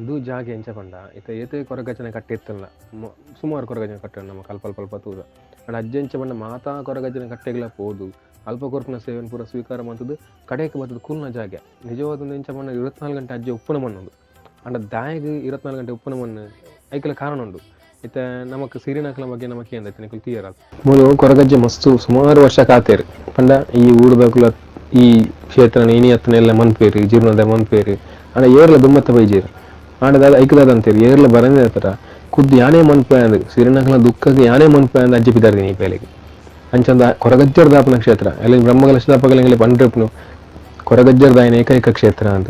ಇದು ಜಾಗ ಎಂಚ ಇತ್ತ ಏತೆ ಕೊರಗಜನ ಕಟ್ಟಿತ್ತಲ್ಲ ಸುಮಾರು ಕೊರಗಜನ ಕಟ್ಟೆ ನಮ್ಮ ಕಲ್ಪ ಅಲ್ಪ ತೂದ. ಅಂಡ ಅಜ್ಜೆಂಚ ಪಂಡ ಮಾತಾ ಕೊರಗಜನ ಕಟ್ಟೆಗಳ ಪೋದು. ಅಲ್ಪ ಕೊರಪಿನ ಸೇವೆನ್ ಪೂರ ಸ್ವೀಕಾರ ಮಂತದ್ದು ಕಡೆಗೆ ಬರ್ತದ ಕುಲ್ನ ಜಾಗ. ನಿಜವಾದ ಎಂಚ ಪಂಡ ಇರುವತ್ನಾಲ್ಕು ಗಂಟೆ ಅಜ್ಜ ಉಪ್ಪುನ ಮಣ್ಣು ಅಂಡ ದಾಯಿಗೆ ಇರುವತ್ನಾಲ್ಕು ಗಂಟೆ ಉಪ್ಪುನ ಮಣ್ಣು ಐಕಲ ಕಾರಣ ಉಂಡು ಇತ್ತ ನಮಕ್ ಸಿರಿನಾಕಲ ಬಗ್ಗೆ ನಮಕ್ ಏನ್ ನಿಕಲ್ ಆಗ್ತದೆ ಮೂಲು ಕೊರಗಜ್ಜೆ ಮಸ್ತು ಸುಮಾರು ವರ್ಷ ಕಾತೇರು. ಪಂಡ ಈ ಊಡ್ಬೇಕುಲ ಈ ಕ್ಷೇತ್ರ ಇನಿ ಹತ್ತನೆಲ್ಲ ಮನ್ಪೇರು ಜೀರ್ಣದ ಮನ್ಪೇರು. ಅಂಡ ಏರ್ಲ ದುಮ್ಮತ್ತ ಬೈಜೇರು. ಆಡದಾಗ ಐಕದಾದ ಅಂತೇಳಿ ಏರ್ಲ ಬರಂದೇ ಇರ್ತಾರ ಖುದ್ದು ಯಾನೇ ಮನ್ಪೆ ಅಂದ್ ಸಿರಿನಕಲ ದುಃಖಕ್ಕೆ ಯಾನೇ ಮನ್ಪೆ ಅಂದ್ ಅಜ್ಜಿ ಬಿದ್ದಾರ್ದೀನಿ ಈ ಪೇಲೆಗೆ. ಅಂಚಂದ ಕೊರಗಜ್ಜರ್ ದಾಪನ ಕ್ಷೇತ್ರ. ಅಲ್ಲಿ ಬ್ರಹ್ಮಗಲ ಶಿಲಾಪಗಲಿಂಗಲಿ ಪಂಡ್ರಪ್ನು ಕೊರಗಜ್ಜರ್ ದಾಯನ ಏಕೈಕ ಕ್ಷೇತ್ರ ಅಂತ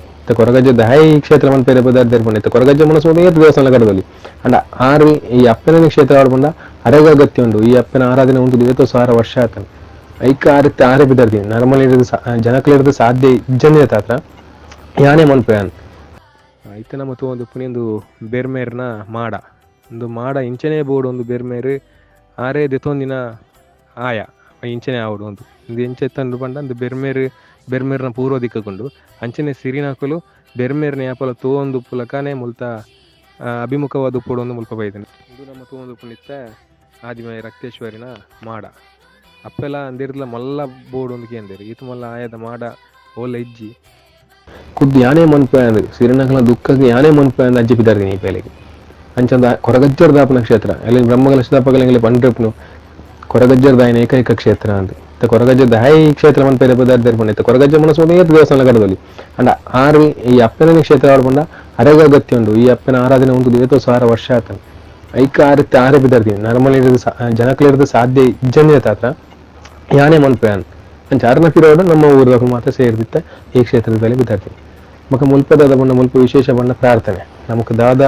ಇತ್ತ ಹೈ ಕ್ಷೇತ್ರ ಮನ್ ಪೇರೆ ಪದಾರ್ಥ ಇರ್ಪಂಡ ಇತ್ತ ಕೊರಗಜ್ಜ ಮನಸ್ಸು ಏತ್ ದೇವಸ್ಥಾನ ಕಡದಲ್ಲಿ ಅಂಡ ಆರು ಈ ಅಪ್ಪನ ಕ್ಷೇತ್ರ ಆಡ್ಬಂಡ ಅರಗತ್ಯ ಉಂಡು. ಈ ಅಪ್ಪನ ಆರಾಧನೆ ಉಂಟು ಇವತ್ತು ಸಾವಿರ ವರ್ಷ ಆತನ ಐಕ ಆರತ್ತೆ ಆರೆ ಬಿದ್ದಾರ್ದಿ ನರ್ಮಲ್ ಇರೋದು ಜನಕ್ಕೆ ಇರೋದು ಸಾಧ್ಯ ಇಜ್ಜಂದೇ ತಾತ್ರ. ಯಾನೇ ಮನ್ಪೆ ಅನ್ ಐತೆ ನಮ್ಮ ತು ಒಂದು ಬೆರ್ಮೇರ್ನ ಬೇರ್ಮೇರ್ನ ಮಾಡ. ಒಂದು ಮಾಡ, ಇಂಚನೆ ಬೋರ್ಡ್ ಒಂದು ಬೆರ್ಮೇರ್, ಆರೇ ದೆತೊಂದಿನ ಆಯ, ಇಂಚನೆ ಆವಡು ಒಂದು. ಇದು ಎಂಚ ತಂದು ಪಂಡ ಒಂದು ಬೆರ್ಮೇರ್, ಬೆರ್ಮೇರ್ನ ಪೂರ್ವ ದಿಕ್ಕಕೊಂಡು ಅಂಚನೆ ಸಿರಿನಾಕಲು ಬೆರ್ಮೇರ್ನ ಯಾಪಲ ತೂವೊಂದು ಪುಲಕನೆ ಮುಲ್ತ ಅಭಿಮುಖವಾದ ಉಪ್ಪೋಡು ಒಂದು ಮುಲ್ಪ ಬೈದನೆ. ಇದು ನಮ್ಮ ತೂವೊಂದು ಪುಣಿತ್ತ ಆದಿಮಯ ರಕ್ತೇಶ್ವರಿನ ಮಾಡ. ಅಪ್ಪೆಲ್ಲ ಅಂದಿರ್ಲ ಮಲ್ಲ ಬೋರ್ಡ್ ಒಂದು ಕೇಂದ್ರ ಈತ ಮಲ್ಲ ಆಯದ ಮಾಡ, ಓಲ ಇಜ್ಜಿ. ಖುದ್ದು ಯಾನೇ ಮನ್ಪೆ ಸಿರಿನಗಲ ಸಿರಿನಕಲ ದುಃಖಕ್ಕೆ ಯಾನೇ ಮನ್ಪೆ ಅಂದ್ ಅಜ್ಜಿ ಬಿದ್ದಾರ್ದೀನಿ ಈ ಪೇಲೆಗೆ. ಅಂಚಂದ ಕೊರಗಜ್ಜರ್ ದಾಪನ ಕ್ಷೇತ್ರ ಅಲ್ಲಿ ಬ್ರಹ್ಮಗಲ ಶಿಲಾಪಗಲಿಂಗಲಿ ಪಂಡ್ರಪ್ನು ಕೊರಗಜ್ಜರ್ ದಾಯನ ಏಕೈಕ ಕ್ಷೇತ್ರ ಅಂತ. ಇತ್ತ ಕೊರಗಜ್ಜ ದಾಯಿ ಕ್ಷೇತ್ರ ಮನ್ ಪೇರೆ ಪದಾರ್ಥ ಇರ್ಪಂಡ ಇತ್ತ ಕೊರಗಜ್ಜ ಮನಸ್ಸು ಏತ್ ದೇವಸ್ಥಾನ ಕಡದಲ್ಲಿ ಅಂಡ ಆರು ಈ ಅಪ್ಪನ ಕ್ಷೇತ್ರ ಆಡ್ಬಂಡ ಅಗತ್ಯ ಉಂಡು, ಈ ಅಪ್ಪನ ಆರಾಧನೆ ಉಂಟು ದೇವತೋ ಸಾವಿರ ವರ್ಷ ಆತನ. ಐಕ ಆರತ್ತೆ ಆರೆ ಬಿದ್ದಾರ್ತೀನಿ ನಾರ್ಮಲ್ ಇರೋದು ಜನಕಲಿಡಿದು ಸಾಧ್ಯ ಇಜ್ಜಂದೇ ತಾತ್ರ ಯಾನೇ ಮನ್ಪೆ ಅನ್ ಪಿರೋಡ ನಮ್ಮ ಊರವರು ಮಾತ್ರ ಸೇರಿದಿತ್ತ ಈ ಕ್ಷೇತ್ರದಲ್ಲಿ ಬಿದ್ದಾರ್ತೀನಿ ಮಕ್ಕ ಮುಲ್ಪದಾದ ಬಣ್ಣ, ಮುಲ್ಪ ವಿಶೇಷ ಬಣ್ಣ ಪ್ರಾರ್ಥನೆ. ನಮಕ್ ದಾದ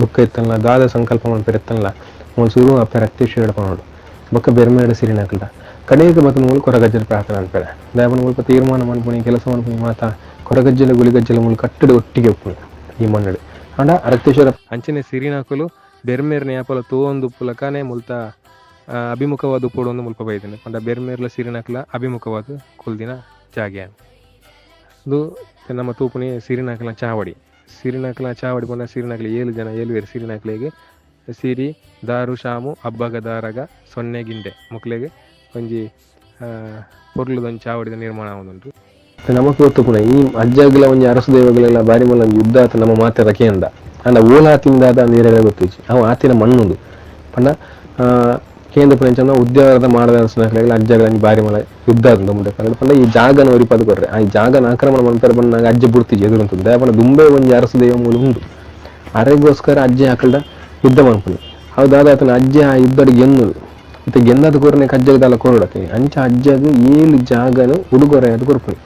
ದುಃಖ ಇತ್ತಲ್ಲ, ದಾದ ಸಂಕಲ್ಪ ಮನ್ಪಿರತ್ತಲ್ಲ ಮೂಲ ಶುರು ಅಪ್ಪ ರಕ್ತೇಶ್ವರ ಹಿಡ್ಕೊಂಡು ಬಕ್ಕ ಬೆರ್ಮೇಡ ಸಿರಿನಕಲ್ದ ಕಡೆಗೆ ಮತ್ತೆ ಮೂಲ ಕೊರಗಜ್ಜಲ ಪ್ರಾರ್ಥನೆ ಅನ್ಪೇಳೆ ದಾಯಬನ ಮುಲ್ಪ ತೀರ್ಮಾನ ಮಾಡ್ಕೊಂಡು ಕೆಲಸ ಮಾಡ್ಕೊಂಡು ಮಾತಾ ಕೊರಗಜ್ಜಲ ಗುಳಿಗಜ್ಜಲ ಮೂಲ ಕಟ್ಟಡ ಒಟ್ಟಿಗೆ ಒಪ್ಪುಣಿ ಈ ಮಣ್ಣಡು ಅಂಡ ರಕ್ತೇಶ್ವರ ಅಂಚನೆ ಸಿರಿನಾಕಲು ಬೆರ್ಮೇರ್ನ ಯಾಪಲ ತೂವೊಂದು ಪುಲಕನೆ ಮುಲ್ತ ಅಭಿಮುಖವಾದ ಒಂದು ಮುಲ್ಪ ಬೈದನೆ ಪಂಡ ಬೆರ್ಮೇರ್ಲ ಸಿರಿನಕಲ ಅಭಿಮುಖವಾದ ಕುಲ್ದಿನ ಜಾಗೆ ಇದು ನಮ್ಮ ತೂಪುನಿ ಸಿರಿನಕಲ ಚಾವಡಿ. ಸಿರಿನಕಲ ಚಾವಡಿ ಬಂದ ಸಿರಿನಕಲ ಏಳು ಜನ, ಏಳು ಬೇರೆ ಸಿರಿನಕಲಿಗೆ ಸಿರಿ, ದಾರು, ಶಾಮು, ಅಬ್ಬಗ, ದಾರಗ, ಸೊನ್ನೆ, ಗಿಂಡೆ. ಮುಕ್ಲೆಗೆ ಒಂಜಿ ಪೊರ್ಲದೊಂದು ಚಾವಡಿದ ನಿರ್ಮಾಣ ಆಗೋದು ನಮಕ್ ಗೊತ್ತು ಪುನಃ ಈ ಅಜ್ಜಾಗಲ ಒಂಜಿ ಅರಸು ದೇವಗಳೆಲ್ಲ ಬಾರಿ ಮಲ್ಲ ಯುದ್ಧ ಆತ ನಮ್ಮ ಮಾತೆ ರಕೆಯಿಂದ ಅಂಡ ಓಲಾತಿಂದಾದ ನೀರೆಲ್ಲ ಗೊತ್ತಿಚ್ಚಿ ಅವು ಆತಿನ ಮಣ್ಣುಂದು ಪಂಡ ಕೇಂದ್ರ ಪಂಚನ ಉದ್ಯೋಗದ ಮಾಡದ ಅರಸನಕಲೆಲ್ಲ ಅಜ್ಜಗಳ ಬಾರಿ ಮಲ ಯುದ್ಧ ಆತಂದ ಮುಂದೆ ಕನ್ನಡ ಪಂಡ ಈ ಜಾಗನ ಒರಿಪದ ಕೊರ್ರೆ ಆ ಈ ಜಾಗನ ಆಕ್ರಮಣ ಮಾಡ್ತಾರೆ ಬಂದಾಗ ಅಜ್ಜೆ ಬುಡ್ತಿಜಿ ಎದುರುಂಟು ದಯಪಂಡ ದುಂಬೆ ಒಂಜಿ ಅರಸು ದೇವ ಮೂಲ ಉಂಡು ಅರೆಗೋಸ್ಕರ ಅಜ್ಜೆ ಹಾಕಲ್ದ ಯುದ್ಧ ಮಾಡ್ಪುನಿ ಹೌದಾದ ಆತನ ಅಜ್ಜೆ ಆ ಯುದ್ಧಡ್ ಗೆನ್ನುದು ಇತ್ತ ಗೆನ್ನದ ಕೋರನೆ ಕಜ್ಜಗದಲ್ಲ ಕೋರಡಕ್ಕೆ ಅಂಚ ಅಜ್ಜಗ ಏಳು ಜಾಗನು ಉಡುಗೊರೆ ಅದು ಕೊರ್ಪುನಿ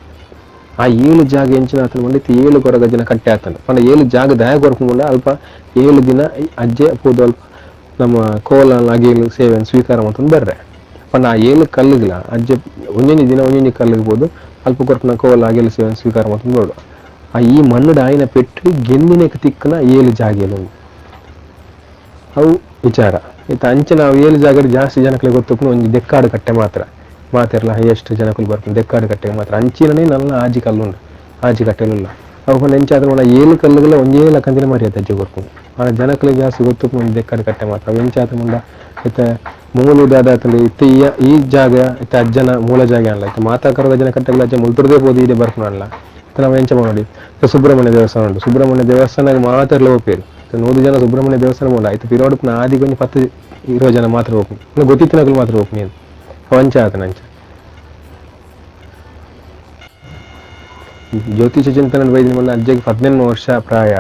ಆ ಏಳು ಜಾಗ ಎಂಚಿನ ಆತನ ಬಂದಿತ್ತು ಏಳು ಕೊರಗಜ್ಜನ ಕಟ್ಟೆ ಆತನ ಪಂಡ ಏಳು ಜಾಗ ದಯ ಕೊರ್ಪುಂಡ ಅಲ್ಪ ಏಳು ದಿನ ಈ ಅಜ್ಜೆ ಪೋದು ಅಲ್ಪ ನಮ್ಮ ಕೋಲ ನಗೇಲು ಸೇವೆಯನ್ನು ಸ್ವೀಕಾರ ಮಾಡ್ಕೊಂಡು ಬರ್ರೆ. ಅಪ್ಪ ಆ ಏಳು ಕಲ್ಲಿಗಿಲ್ಲ. ಅಜ್ಜ ಒಂಜೊಂದು ದಿನ ಒಂಜೊಂದು ಕಲ್ಲಿಗ್ಬೋದು. ಅಲ್ಪ ಕೊರ್ಪನ ಕೋಲ ಅಗೇಲು ಸೇವೆಯನ್ನು ಸ್ವೀಕಾರ ಮಾಡ್ಕೊಂಡು ನೋಡು ಆ ಈ ಮಣ್ಣು ಡಾಯಿನ ಪೆಟ್ಟು ಗೆನ್ನಿನಕ್ಕೆ ತಿಕ್ಕನ ಏಳು ಜಾಗೆಲು ಅವು ವಿಚಾರ. ಇತ್ತ ಅಂಚೆ ನಾವು ಏಳು ಜಾಗ ಜಾಸ್ತಿ ಜನಕ್ಕೆ ಗೊತ್ತಪ್ಪು ಒಂದು ದೆಕ್ಕಾಡು ಕಟ್ಟೆ ಮಾತ್ರ. ಮಾತಿರಲ್ಲ ಎಷ್ಟು ಜನಕ್ಕೆ ಬರ್ತೀನಿ ದೆಕ್ಕಾಡು ಕಟ್ಟೆ ಮಾತ್ರ. ಅಂಚಿನೇ ನನ್ನ ಆಜಿ ಕಲ್ಲುಂಡು ಆಜಿ ಕಟ್ಟೆಲಿಲ್ಲ ಅವು ನೆಂಚಾದ್ರೆ ಏಳು ಕಲ್ಲುಗಳ ಒಂದೇ ಲಕ್ಕಂದಿನ ಮರ್ಯಾದೆ ಅಜ್ಜಿ ಕೊರ್ಕೊಂಡು ಆ ಜನಕ್ಕೆ ಜಾಸ್ತಿ ಗೊತ್ತು ಒಂದು ಕಟ್ಟೆ ಮಾತ್ರ. ವೆಂಚಾತ ಮುಂದ ಮುಂಡ ಇತ್ತ ಮೂಲದಾದಲ್ಲಿ ಇತ್ತ ಈ ಈ ಜಾಗ, ಇತ್ತ ಅಜ್ಜನ ಮೂಲ ಜಾಗ ಅಲ್ಲ. ಇತ್ತ ಮಾತಾಕರದ ಜನ ಕಟ್ಟೆಲ್ಲ ಅಜ್ಜ ಮುಲ್ತುರ್ದೇ ಹೋದಿ ಇದೆ ಬರ್ಕೊಂಡು ಇತ್ತ ನಾವು ಎಂಚ ಮಾಡಿ ಸುಬ್ರಹ್ಮಣ್ಯ ದೇವಸ್ಥಾನ ಉಂಟು. ಸುಬ್ರಹ್ಮಣ್ಯ ದೇವಸ್ಥಾನ ಮಾತಾಡಲ ಹೋಗ್ಬೇರು ನೂರು ಜನ ಸುಬ್ರಹ್ಮಣ್ಯ ದೇವಸ್ಥಾನ ಮೂಲ. ಆಯ್ತು ಆದಿ ಆದಿಗೊಂದು ಪತ್ತು ಇರೋ ಜನ ಮಾತ್ರ ಹೋಗ್ತೀನಿ ಇನ್ನು ಗೊತ್ತಿತ್ತಿನಗಳು ಮಾತ್ರ ಹೋಗ್ತೀನಿ ಅಂತ ವಂಚ ಆತ ನಂಚ ಜ್ಯೋತಿಷ ಚಿಂತನೆ ಬೈದಿನ ಮೊನ್ನೆ ಅಜ್ಜಗೆ ಹದಿನೆಂಟು ವರ್ಷ ಪ್ರಾಯ.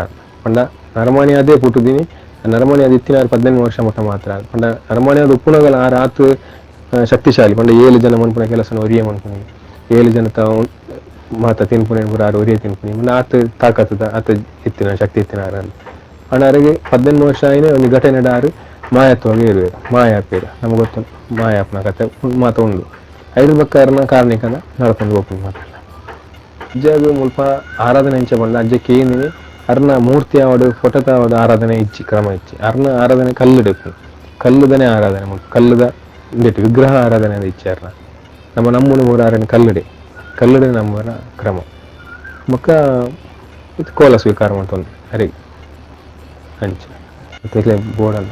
ಪಂಡ ನರಮಣಿ ಅದೇ ಇತ್ತಿನ ಹದಿನೆಂಟು ವರ್ಷ ಮಟ್ಟ ಮಾತ್ರ. ಪಂಡ ನರಮಣಿ ಅದು ಉಪ್ಪುಣಗಲ ಆ ರಾತ್ ಶಕ್ತಿಶಾಲಿ. ಪಂಡ ಏಳು ಜನ ಮನ್ಪುನ ಕೆಲಸ ಒರಿಯೇ ಮನ್ಪುನಿ ಏಳು ಜನ ತಾವು ಮಾತ ತಿನ್ಪುನಿ ಆರು ಒರಿಯ ತಿನ್ಪುನಿ ಮುಂದೆ ಆತ ತಾಕತ್ತದ, ಆತ ಇತ್ತಿನ, ಶಕ್ತಿ ಇತ್ತಿನ ಆರ ಪಂಡ ಅರಿಗೆ ಹದಿನೆಂಟು ವರ್ಷ ಆಯ್ನೆ ಒಂದು ಘಟನೆ ಆರು ಮಾಯತ್ವಾಗಿ ಇರುವೆ. ಮಾಯಾಪೇರ ನಮ್ಗೆ ಗೊತ್ತು ಮಾಯಾಪನ ಕತೆ, ಮಾತ ಉಂಡು. ಐದು ಬಕ್ಕಾರನ ಕಾರಣಕ್ಕನ ನಡ್ಕೊಂಡು ಹೋಗ್ತೀನಿ ಮಾತ್ರ. ಅಜ್ಜಾಗ ಮುಲ್ಪ ಆರಾಧನೆ ಇಂಚ ಬಂದ ಅಜ್ಜಕ್ಕೆ ಏನಿದೆ ಅರ್ನ ಮೂರ್ತಿ ಆವಡು ಫೋಟೋ ತಾವಡು ಆರಾಧನೆ ಇಚ್ಚಿ, ಕ್ರಮ ಇಚ್ಚಿ. ಅರ್ನ ಆರಾಧನೆ ಕಲ್ಲಿಡಕ್ಕೆ ಕಲ್ಲುದನೆ ಆರಾಧನೆ ಕಲ್ಲುದ ಇಂದಿಟ್ಟು ವಿಗ್ರಹ ಆರಾಧನೆ ಇಚ್ಚಿ ಅರ್ನ. ನಮ್ಮ ನಮ್ಮೂನ ಮೂರು ಆರಾಧನೆ ಕಲ್ಲುಡೆ. ಕಲ್ಲುಡೆ ನಮ್ಮನ ಕ್ರಮ. ಮಕ್ಕ ಇದು ಕೋಲ ಸ್ವೀಕಾರ ಮಾಡ್ತೊಂದು ಹರಿ ಅಂಚೆ. ಮತ್ತೆ ಬೋಡಲ್ಲ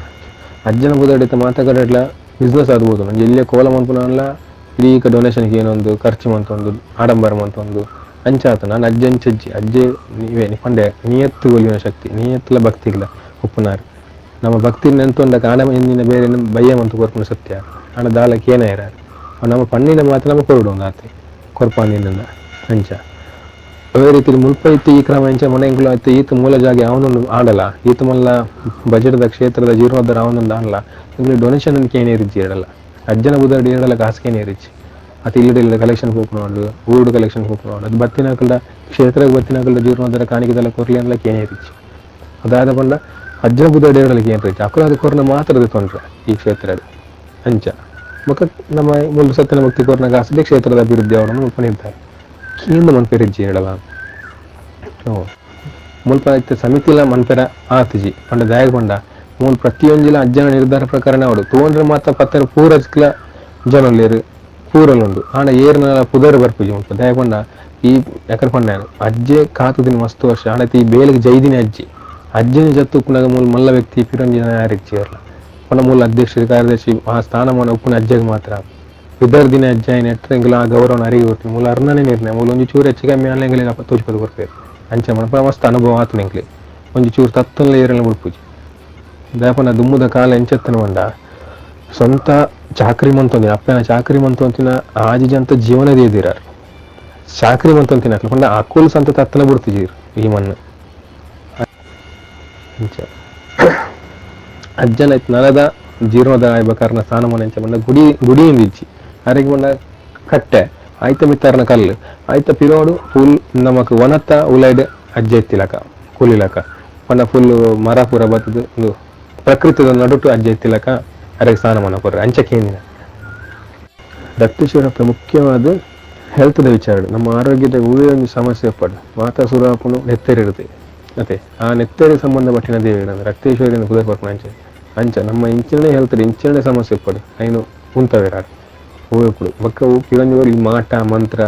ಅಜ್ಜನ ಬುದಾಡಿತ ಮಾತಾಡಲ್ಲ ಬಿಸ್ನೆಸ್ ಆಗ್ಬೋದು ನಂಗೆ ಇಲ್ಲೇ ಕೋಲ ಮನ್ಪುನಲ್ಲ ಇಡೀ ಡೊನೇಷನ್ಗೆ ಏನೊಂದು ಖರ್ಚು ಮಂತೊಂದು ಆಡಂಬರ ಮಂತೊಂದು ಅಂಚಾತ ನಾನು ಅಜ್ಜ ಅಂಚಜ್ಜಿ ಅಜ್ಜೆ ನೀವೇ ಪಂಡೆ ನಿಯತ್ತು ಒಲಿಯುವ ಶಕ್ತಿ ನಿಯತ್ತಲ ಭಕ್ತಿಗ್ಲ ಉಪ್ಪುನಾರು ನಮ್ಮ ಭಕ್ತಿ ನೆಂತೊಂಡ ಕಾಣ ಎಂದಿನ ಬೇರೆ ಬಯ್ಯ ಮಂತು ಕೊರ್ಪುನ ಸತ್ಯ ಹಣ ದಾಲಕ್ಕೆ ಏನೇ ಇರಾರು ನಮ್ಮ ಪಣ್ಣಿನ ಮಾತ್ರ ನಮ್ಮ ಕೊರಡು ಒಂದು ಆತೆ ಕೊರ್ಪಾಂದಿನಿಂದ ಅಂಚ ಅದೇ ರೀತಿ ಮುಲ್ಪ ಇತ್ತು ಈ ಕ್ರಮ ಇಂಚ ಮನೆಗಳು ಆಯ್ತು ಈತ ಮೂಲ ಜಾಗ ಅವನೊಂದು ಆಡಲ್ಲ ಈತ ಮಲ್ಲ ಬಜೆಟ್ದ ಕ್ಷೇತ್ರದ ಜೀರ್ಣೋದ್ಧಾರ ಅವನೊಂದು ಆಡಲ್ಲ ಇಂಗ್ಲಿ ಡೊನೇಷನ್ ಅನ್ಕೆ ಏನೇ ರಿಜ್ಜಿ ಇರಲ್ಲ ಅಜ್ಜನ ಬುದ್ಧಿ ಇರಲ್ಲ ಕಾಸಿಗೆ ಏನೇ ರಿಜ್ಜಿ ಅದು ಇಲ್ಲದ ಇಲ್ಲ ಕಲೆಕ್ಷನ್ ಹೋಗ್ಕೊಂಡು ಊರುಡು ಕಲೆಕ್ಷನ್ ಹೋಗ್ಕೊಂಡು ಅದು ಬತ್ತಿನ ಕಲ್ದ ಕ್ಷೇತ್ರ ಬತ್ತಿನ ಕಲ್ದ ಜೀರ್ಣೋದ್ಧಾರ ಕಾಣಿಕೆದೆಲ್ಲ ಕೊರ್ಲಿ ಅನ್ಲಕ್ಕೆ ಏನೇ ರಿಜ್ಜಿ ಅದಾದ ಬಂಡ ಅಜ್ಜನ ಬುದ್ಧ ಇರಲಿಕ್ಕೆ ಏನು ಅಕ್ಕಲ ಅದು ಕೊರ್ನ ಮಾತ್ರ ತೊಂದ್ರೆ ಈ ಕ್ಷೇತ್ರದ ಅಂಚ. ಮಕ್ಕ ನಮ್ಮ ಮೂಲ ಸತ್ಯನ ಭಕ್ತಿ ಕೊರ್ನ ಕಾಸದೆ ಕ್ಷೇತ್ರದ ಅಭಿವೃದ್ಧಿ ಅವರನ್ನು ಮುಲ್ಪನಿದ್ದಾರೆ ಕೇಂದ್ರ ಮನ್ಪೆ ರಿಜ್ಜಿ ಹೇಳಲ್ಲ ಓ ಮುಲ್ಪ ಸಮಿತಿಲ ಮನ್ಪೆರ ಆತಿಜಿ. ಪಂಡ ದಯಾಗ ಪಂಡ ಮೂಲ ಪ್ರತಿಯೊಂಜಿಲ ಅಜ್ಜನ ನಿರ್ಧಾರ ಪ್ರಕಾರ ಅವಡು ತೋಂಡ್ರೆ ಮಾತ್ರ ಪತ್ತರ ಪೂರಜ್ಕ್ಲ ಜನಲೇರು ಪೂರಲುಂಡು ಆಂಡ ಏರ್ನ ಪುದರ್ ಬರ್ಪುಜಿ ಮುಲ್ಪ ದಾಯಗ ಪಂಡ ಈ ಯಾಕಂದ್ರೆ ಪಂಡ ಅಜ್ಜೆ ಕಾತುದಿನ ಮಸ್ತ್ ವರ್ಷ ಆಂಡ ಈ ಬೇಲಿಗೆ ಜೈದಿನ ಅಜ್ಜಿ ಅಜ್ಜನ ಜತ್ತು ಉಪ್ಪುನಾಗ ಮೂಲ ಮಲ್ಲ ವ್ಯಕ್ತಿ ಪಿರಂಜಿನ ಯಾರಿಚ್ಚಿ ಇರಲ್ಲ ಪಂಡ ಮೂಲ ಅಧ್ಯಕ್ಷರು ಕಾರ್ಯದರ್ಶಿ ಆ ಸ್ಥಾನಮಾನ ಉಪ್ಪುನ ಅಜ್ಜಗೆ ಮಾತ್ರ ವಿದರ್ದಿನ ಅಜ್ಜ ನೆಟ್ರೆ ಎಂಗ್ಲ ಆ ಗೌರವನ ಅರಿಗಿ ಕೊಟ್ಟು ಮೂಲ ಅರ್ಣನೆ ನಿರ್ಣಯ ಮೂಲ ಒಂಜಿ ಚೂರು ಹೆಚ್ಚಿಗೆ ಕಮ್ಮಿ ಆನ್ಲ ಎಂಗ್ಲಿಗೆ ಅಪ್ಪ ತೋಚ್ಪದು ಬರ್ತಾರೆ ಅಂಚೆ ಮನಪ ಮಸ್ತ್ ಅನುಭವ ಆತು ನೆಂಕ್ಲಿ ಒಂಜಿ ಚೂರು ತತ್ತಲ್ಲ ಏರಲ್ಲ ಮುಡ್ಪುಜಿ ದಾಪನ ದುಮ್ಮುದ ಕಾಲ ಎಂಚೆತ್ತನ ಬಂಡ ಸ್ವಂತ ಚಾಕ್ರಿ ಚಾಕ್ರಿ ಮಂತೊಂತಿನ ಆಜಿಜ ಅಂತ ಜೀವನದೇ ಇದ್ದೀರಾರು ಚಾಕ್ರಿ ಮಂತೊಂತಿನ ಅಕ್ಲ ಪಂಡ ಅಕ್ಕುಲ್ ಸಂತ ತತ್ತನ ಬಿಡ್ತಿಜೀರ್ ಈ ಅಂಚೆ ಅಜ್ಜನ ನಲದ ಜೀರ್ಣೋದ ಆಯ್ಬೇಕಾರ್ನ ಮನೆ ಎಂಚ ಬಂದ ಗುಡಿ ಗುಡಿಯಿಂದ ಇಜ್ಜಿ ಅರೆಗೆ ಬಂದ ಕಟ್ಟೆ, ಆಯ್ತ ಮಿತ್ತಾರನ ಕಲ್ಲು. ಆಯ್ತ ಪಿರೋಡು ಫುಲ್ ನಮಕ್ ಒನತ್ತ ಉಲೈಡ್ ಅಜ್ಜ ಎತ್ತಿಲಕ ಕೂಲಿಲಕ. ಪಂಡ ಫುಲ್ ಮರ ಪೂರ ಬತ್ತದು ಪ್ರಕೃತಿದ ನಡುಟು ಅಜ್ಜ ಎತ್ತಿಲಕ ಅರೆಗೆ ಸ್ನಾನಮಾನ ಕೊರ್ರೆ ಅಂಚಕ್ಕೆ ಏನಿನ ರಕ್ತಶಿರ ಮುಖ್ಯವಾದ ಹೆಲ್ತ್ದ ವಿಚಾರ ನಮ್ಮ ಆರೋಗ್ಯದ ಉಳಿದ ಒಂದು ಸಮಸ್ಯೆ ಪಡ ಮಾತಾ ಸುರಾಪನು ನೆತ್ತರಿರುತ್ತೆ ಮತ್ತೆ ಆ ನೆತ್ತರಿ ಸಂಬಂಧಪಟ್ಟಿನ ದೇವಿ ರಕ್ತೇಶ್ವರಿಯನ್ನು ಕುದುರೆ ಕೊರ್ಪಣ ಅಂಚೆ ಅಂಚ ನಮ್ಮ ಇಂಚಿನೇ ಹೇಳ್ತಾರೆ ಇಂಚಿನೇ ಸಮಸ್ಯೆ ಪಡು ಐನು ಉಂಟವೇರಾರು ಹೋಗ್ಬಿಡು ಬಕ್ಕ ಪಿರಂಜೋರು ಈ ಮಾಟ ಮಂತ್ರ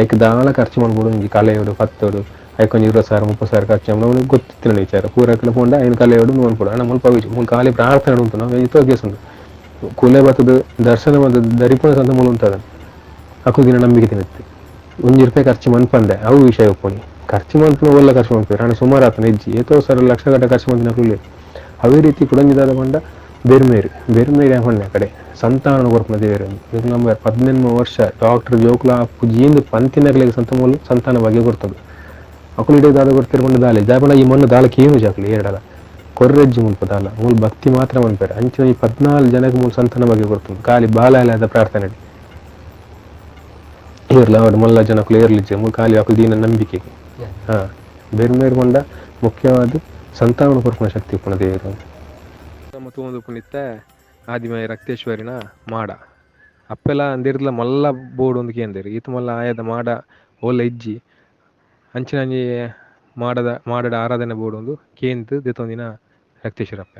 ಐಕ್ ದಾಳ ಖರ್ಚು ಮಾಡ್ಬೋದು ಒಂಜಿ ಕಲೆಯೋಡು ಪತ್ತೋಡು ಐಕ್ ಒಂಜಿ ಇರೋ ಸಾವಿರ ಮುಪ್ಪತ್ತು ಸಾವಿರ ಖರ್ಚು ಮಾಡಿ ಅವ್ನಿಗೆ ಗೊತ್ತಿತ್ತಿನ ವಿಚಾರ ಪೂರಕ್ಕೆಲ್ಲ ಪೋಂಡ ಐನು ಕಲೆಯೋಡು ನೋಡ್ಕೊಡು ಅಣ್ಣ ಮುಲ್ಪ ವಿಚ್ ಮುಲ್ ಖಾಲಿ ಪ್ರಾರ್ಥನೆ ಉಂಟು ನಾವು ಇತೋ ಕೇಸ್ ಉಂಟು ಕುಲೆ ಬತ್ತದ ದರ್ಶನ ಬಂದ ದರಿಪುಣ ಸಂತ ಮೂಲ ಉಂಟದ ಅಕ್ಕು ದಿನ ನಂಬಿಕೆ ತಿನ್ನುತ್ತೆ. ಒಂಜಿ ರೂಪಾಯಿ ಖರ್ಚು ಮನ್ಪಂದೆ ಅವು ವಿಷಯ ಒಪ್ಪುನಿ ಖರ್ಚು ಮನ್ಪುನ ಒಳ್ಳೆ ಖರ್ಚು ಮಾಡ್ತೀವಿ ನಾನು ಸುಮಾರು ಆತನ ಹೆಜ್ಜಿ. ಏತೋ ಸರ್ ಲಕ್ಷ ಗಟ್ಟ ಖರ್ಚು ಮಂದಿನ ಕುಲ್ಲೆ ಅವೇ ರೀತಿ ಕುಡಂಜಿದಾದ ಪಂಡ ಬೆರ್ಮೇರು. ಬೆರ್ಮೇರು ಆ ಕಡೆ? ಸಂತಾನ ಕೊರ್ಪುನ ದೇವರು ಇದು ನಮ್ಮ ಪದಿನೆಂಟು ವರ್ಷ ಡಾಕ್ಟರ್ ಜೋಕ್ಲ ಪುಜೀಂದು ಪಂತಿನರ್ಲಿಗೆ ಸಂತ ಮೂಲ ಸಂತಾನ ಬಗ್ಗೆ ಕೊಡ್ತದೆ. ಅಕುಲಿಡಿಯ ದಾದ ಕೊಡ್ತಿರ್ಕೊಂಡು ದಾಳಿ. ಈ ಮಣ್ಣು ದಾಳಕ್ಕೆ ಏನು ಜಾಕ್ಲಿ? ಏರಡಲ್ಲ. ಮುಲ್ಪ ದಾಲ ಮೂಲ ಭಕ್ತಿ ಮಾತ್ರ ಮನ್ಪೇರು ಅಂಚಿನ ಈ ಪದ್ನಾಲ್ ಜನಕ್ಕೆ ಮೂಲ ಸಂತಾನ ಬಗ್ಗೆ ಕೊಡ್ತದೆ ಖಾಲಿ ಬಾಲ ಅಲ್ಲದ ಪ್ರಾರ್ಥನೆ ಇರ್ಲ ಅವಡು ಮಲ್ಲ ಜನಕ್ಕೂ ಏರ್ಲಿಜ್ಜೆ. ಮೂಲ ಖಾಲಿ ಅಕುಲು ದೀನ ನಂಬಿಕೆಗೆ ಹಾ. ಬೇರೆ ಬೇರೆ ಕೊಂಡ ಮುಖ್ಯವಾದ ಸಂತಾನ ಕೊರ್ಪುನ ಶಕ್ತಿ ಪುಣ ದೇವರು ತೂವೊಂದು ತೂಂದು ಪುನಿತ್ತ ಆದಿಮಯ ರಕ್ತೇಶ್ವರಿನ ಮಾಡ. ಅಪ್ಪೆಲ್ಲ ಅಂದಿರ್ಲ ಮಲ್ಲ ಬೋರ್ಡ್ ಒಂದು ಕೇಂದ್ರ ಈತ ಮಲ್ಲ ಆಯದ ಮಾಡ, ಒಲ್ಲ ಇಜ್ಜಿ. ಅಂಚಿನಂಜಿ ಮಾಡದ ಮಾಡದ ಆರಾಧನೆ ಬೋರ್ಡ್ ಒಂದು ಕೇಂದ್ರ ದಿತ್ತೊಂದಿನ ರಕ್ತೇಶ್ವರ ಅಪ್ಪ